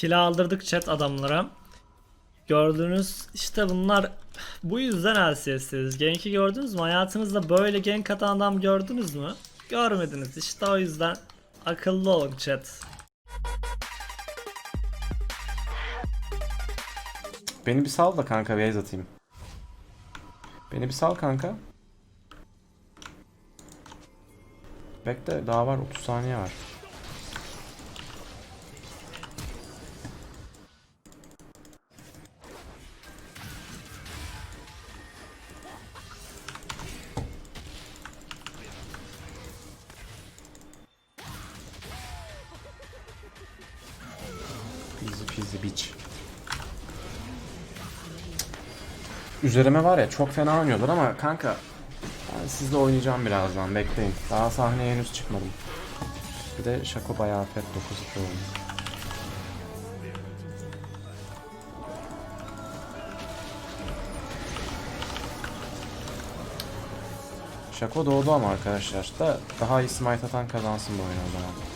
Kill aldırdık chat adamlara. Gördüğünüz işte bunlar bu yüzden LCS'siz. Gank'i gördünüz mü? Hayatınızda böyle gank atan adam gördünüz mü? Görmediniz. İşte o yüzden akıllı olun chat. Beni bir sal da kanka base atayım. Beni bir sal kanka. Bekle daha var 30 saniye var. Üzerime var ya çok fena oynuyorlar ama kanka ben sizle oynayacağım birazdan bekleyin. Daha sahneye henüz çıkmadım. Bir de Şako bayağı pet 9 oldu. Şako doğdu ama arkadaşlar da daha iyi smite atan kazansın bu oyunu o zaman.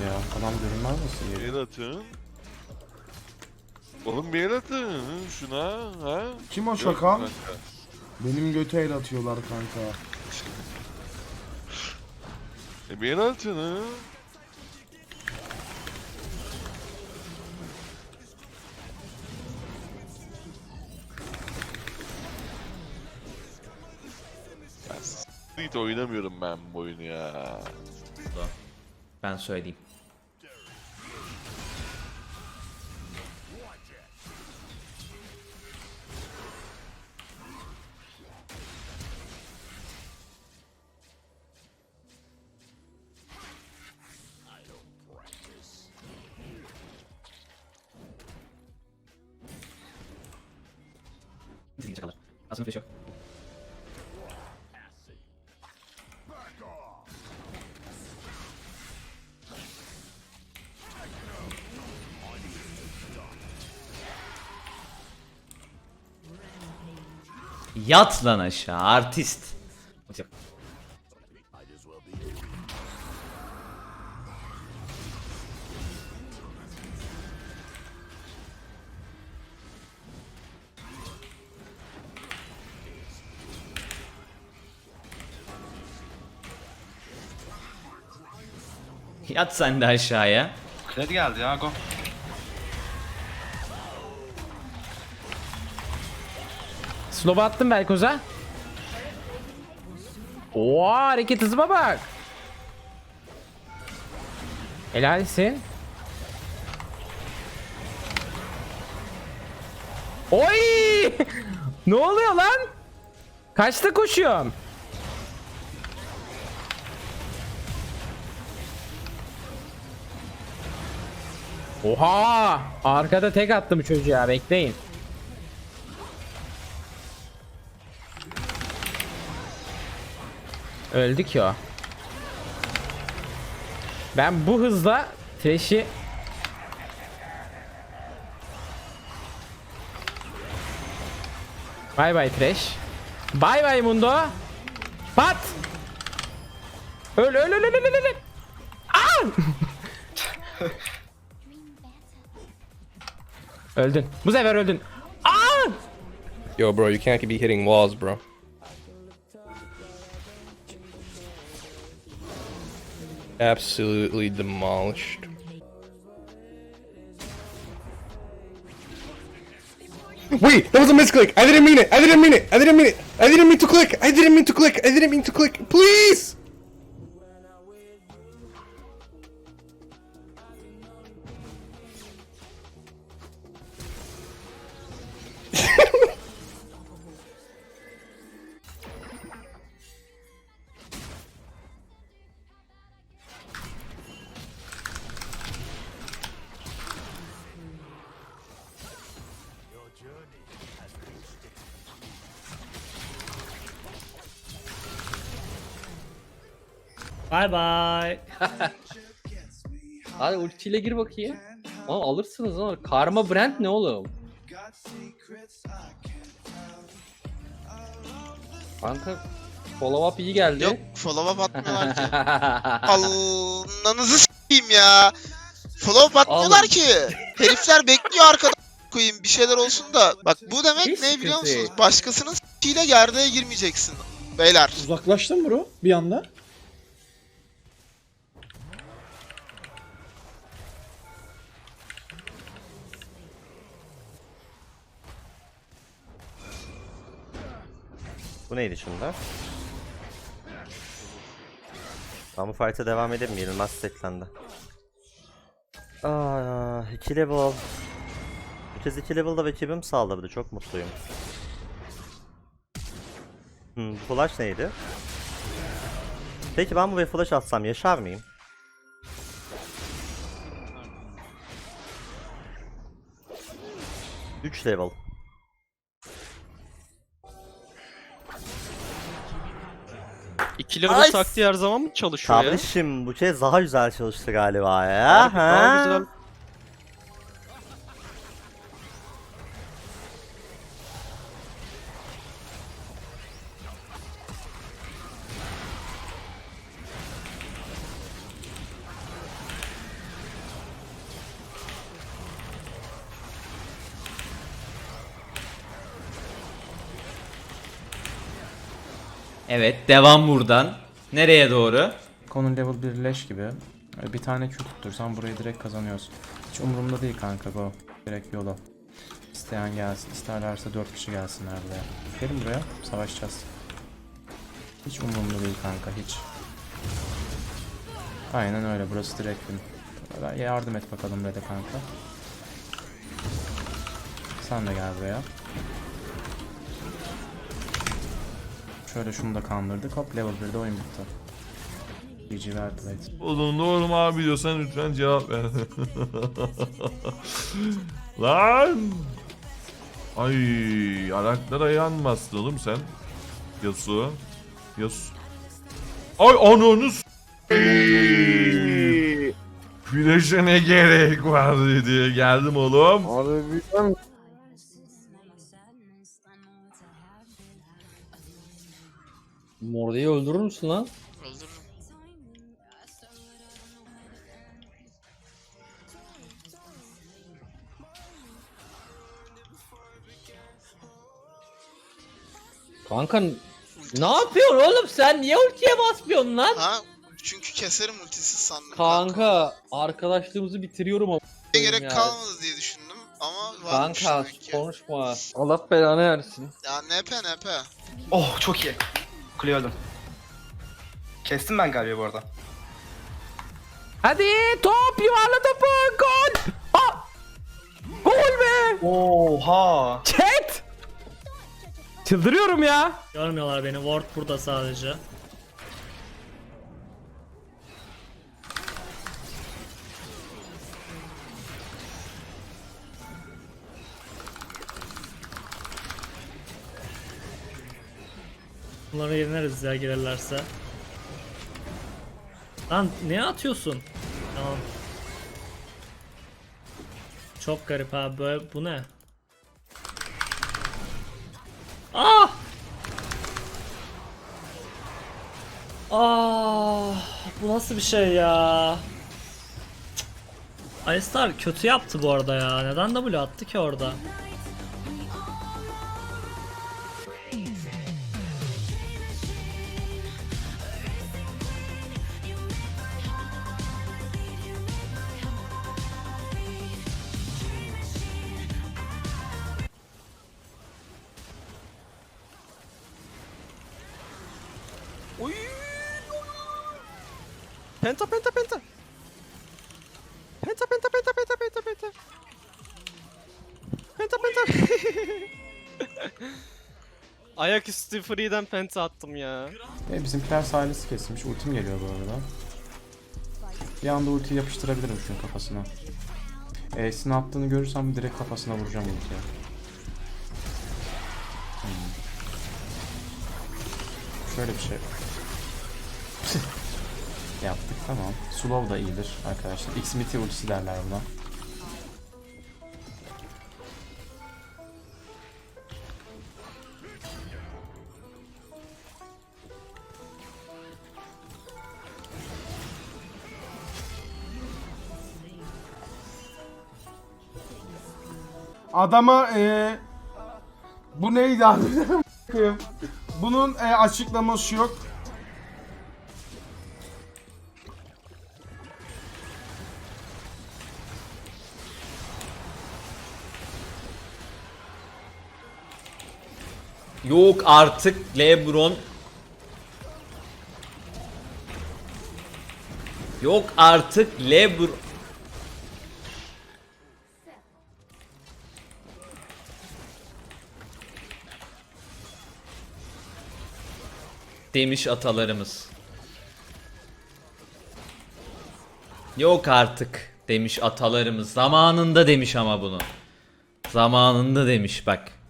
Ya? Adam görünmez? Bir el atın. Oğlum bir el atın şuna ha. Kim o şaka? Benim göte el atıyorlar kanka. E bir el atın ha. Ya s**t oynamıyorum ben bu oyunu ya. Ben söyleyeyim. Aslında. Yat lan aşağı artist. Yat sen de aşağıya. Kredi geldi ya go. Slow'a attım Belkoz'a. Oo hareket hızıma bak. Helalsin. Oy! ne oluyor lan? Kaçta koşuyorum? Oha! Arkada tek attım çocuğa bekleyin. Öldü ki o. Ben bu hızla Thresh'i Bay bay Thresh. Bay bay Mundo. Pat. Öl öl öl öl öl. öl. Aa! öldün. Bu sefer öldün. Aa! Yo, bro, you can't be hitting walls, bro. Absolutely demolished. Wait, that was a misclick. I didn't mean it. I didn't mean it. I didn't mean it. I didn't mean to click. I didn't mean to click. I didn't mean to click. Please. Bye bye. Hadi ultiyle gir bakayım. Aa alırsınız ama. Karma brand ne oğlum? Kanka Follow up iyi geldi. Yok follow up atmıyorlar ki. Allah'ınızı s**eyim ya. Follow up atmıyorlar ki. Herifler bekliyor arkada koyayım bir şeyler olsun da. Bak bu demek Hiç ne biliyor musunuz? Başkasının s**iyle gerdeğe girmeyeceksin. Beyler. Uzaklaştın bro bir anda. Bu neydi şimdi? Tamam bu fight'a devam edelim. Yenilmez setlendi. Aa, 2 level. Bu kez 2 level'da ekibim saldırdı. Çok mutluyum. Hmm, bu flash neydi? Peki ben buraya flash atsam yaşar mıyım? Üç level. İki level Nice. taktiği her zaman mı çalışıyor ya? Kardeşim bu kez daha güzel çalıştı galiba ya. Harbi daha ha? güzel. Evet devam buradan. Nereye doğru? Konun level 1 leş gibi. Ee, Bir tane Q tuttursan burayı direkt kazanıyorsun. Hiç umurumda değil kanka go. Direkt yola. İsteyen gelsin. İsterlerse 4 kişi gelsinler buraya. Gelin buraya. Savaşacağız. Hiç umurumda değil kanka hiç. Aynen öyle. Burası direkt win. Yardım et bakalım Red'e kanka. Sen de gel buraya. Şöyle şunu da kandırdık. Hop level 1'de oyun bitti. GG ver plate. Oğlum doğru mu abi diyorsan lütfen cevap ver. Lan! Ay, ayaklara yanmazsın oğlum sen. Yasuo. Yasuo. Ay ananı s- Flash'e ne gerek var diye geldim oğlum. Harbiden Morde'yi öldürür müsün lan? Öldürürüm. Kanka ne yapıyorsun oğlum sen niye ultiye basmıyorsun lan? Ha? Çünkü keserim ultisiz sandım. Kanka arkadaşlığımızı bitiriyorum ama. Ne gerek ya. kalmadı diye düşündüm ama varmış Kanka demek ki. konuşma. Allah belanı versin. Ya NP NP. Oh çok iyi. Kuleye öldüm. Kestim ben galiba bu arada. Hadi top yuvarla topu gol. Aa! Gol be. Oha. Chat. Çıldırıyorum ya. Görmüyorlar beni. Ward burada sadece. Bunları yeneriz ya gelirlerse. Lan ne atıyorsun? Tamam. Çok garip abi böyle bu ne? Ah! Ah, bu nasıl bir şey ya? Alistar kötü yaptı bu arada ya. Neden W attı ki orada? Penta penta penta. Penta penta penta penta penta penta. Penta penta. Ayaküstü free'den penta attım ya. E, bizimkiler silesi kesmiş. Ultim geliyor bu arada. Bir anda ultiyi yapıştırabilirim şunun kafasına. E'sini attığını görürsem direkt kafasına vuracağım ultiye. Hmm. Şöyle bir şey. yaptık tamam. Slow da iyidir arkadaşlar. X-Miti ultisi derler buna. Adama e, bu neydi abi? Bunun e, açıklaması yok. Yok artık Lebron. Yok artık Lebron. Demiş atalarımız. Yok artık demiş atalarımız. Zamanında demiş ama bunu. Zamanında demiş bak.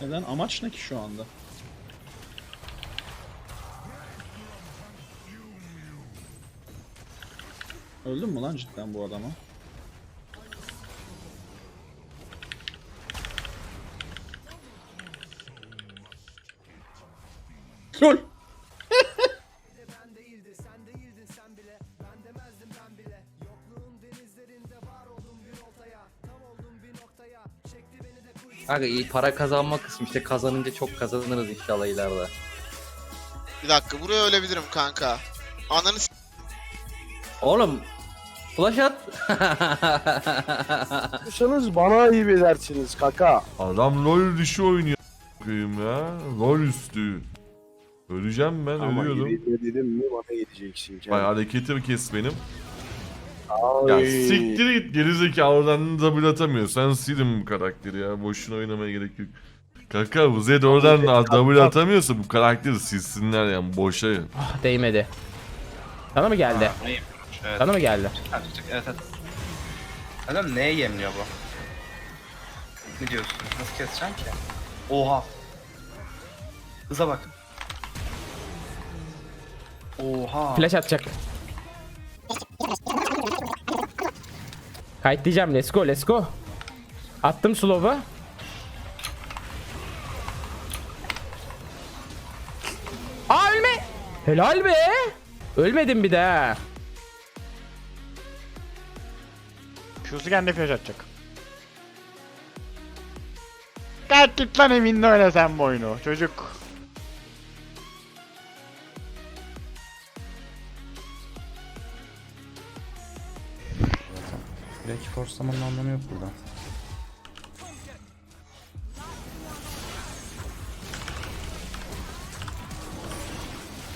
Neden? Amaç ne ki şu anda? Öldün mü lan cidden bu adama? Kanka iyi para kazanma kısmı işte kazanınca çok kazanırız inşallah ileride. Bir dakika buraya ölebilirim kanka. Ananı s- Oğlum flash at. Yapıyorsanız bana ayıp edersiniz kaka. Adam LoL dışı oynuyor koyayım ya. LoL üstü. Öleceğim ben ölüyordum. dedim mi bana gideceksin. Vay hareketi kes benim. Ya siktir git gerizekalı oradan double atamıyor. Sen silin bu karakteri ya. Boşuna oynamaya gerek yok. Kaka bu Zed oradan da double atamıyorsa bu karakteri silsinler yani boşa. Ah, değmedi. Sana mı geldi? Sana mı geldi? Evet evet. Adam neye yemliyor bu? Ne diyorsun? Nasıl keseceğim ki? Oha. Hıza bak. Oha. Flash atacak. Kayıt diyeceğim. Let's go, let's go. Attım slow'u. Aa ölme. Helal be. Ölmedim bir de. Q'su kendi flash atacak. Kalk git lan eminle oyna sen bu oyunu çocuk. Belki forslamanın anlamı yok burada.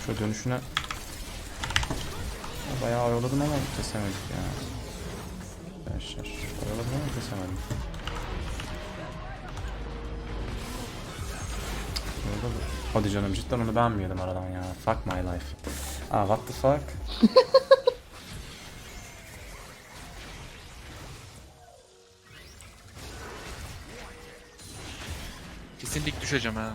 Şu dönüşüne Ya bayağı oyaladım ama kesemedik ya. Arkadaşlar oyaladım ama kesemedim. Hadi canım cidden onu ben mi aradan ya? Fuck my life. Ah what the fuck? Kesinlik düşeceğim ha.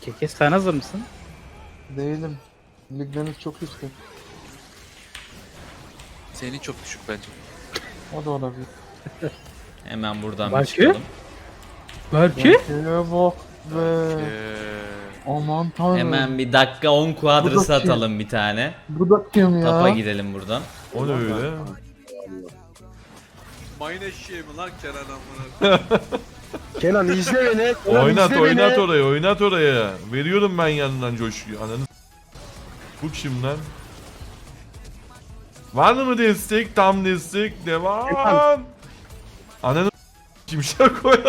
Kekes sen hazır mısın? Değilim. Ligleriniz çok yüksek. Senin çok düşük bence. O da olabilir. Hemen buradan bir Belki? çıkalım. Belki. Şeye bak be. Aman tanrım. Hemen bir dakika 10 kuadrısı Bu da kim? atalım bir tane. Bu da kim ya? Tapa gidelim buradan. O ne öyle? Mayın eşeği mi lan Kenan amına? Kenan izle beni. Kenan Oynat izle oynat beni. oraya oynat oraya. Veriyorum ben yanından coşkuyu. Ananı Bu kim lan? Var mı destek? Tam destek. Devam. Ananı s- kimşek koy.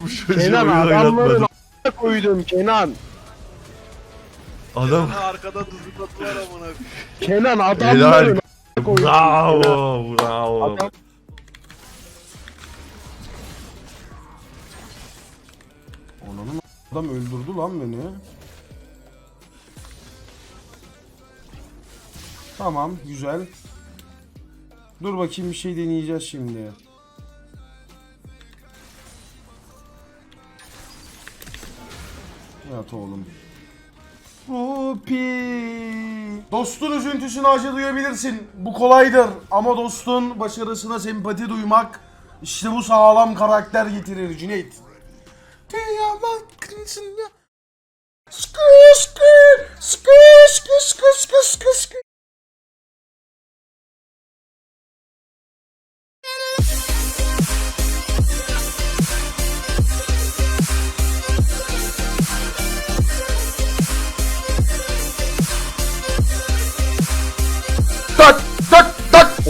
Bu çocuğu Kenan adamların a**a koydum Kenan. Adam Arkada tuzladılar amına. Kenan helal. adamların koydum. Bravo bravo. Adam- Onun adam öldürdü lan beni. Tamam, güzel. Dur bakayım bir şey deneyeceğiz şimdi. Yat oğlum. Rupi. Dostun üzüntüsünü acı duyabilirsin. Bu kolaydır. Ama dostun başarısına sempati duymak İşte bu sağlam karakter getirir Cüneyt. Diyaman kınsın ya. Skır skır skır skır skır skır skır skır.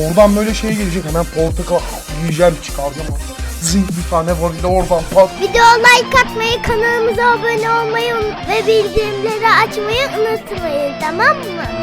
Oradan böyle şey gelecek hemen portakal yiyeceğim çıkaracağım. Zing bir tane var de oradan pat. Video like atmayı, kanalımıza abone olmayı ve bildirimleri açmayı unutmayın tamam mı?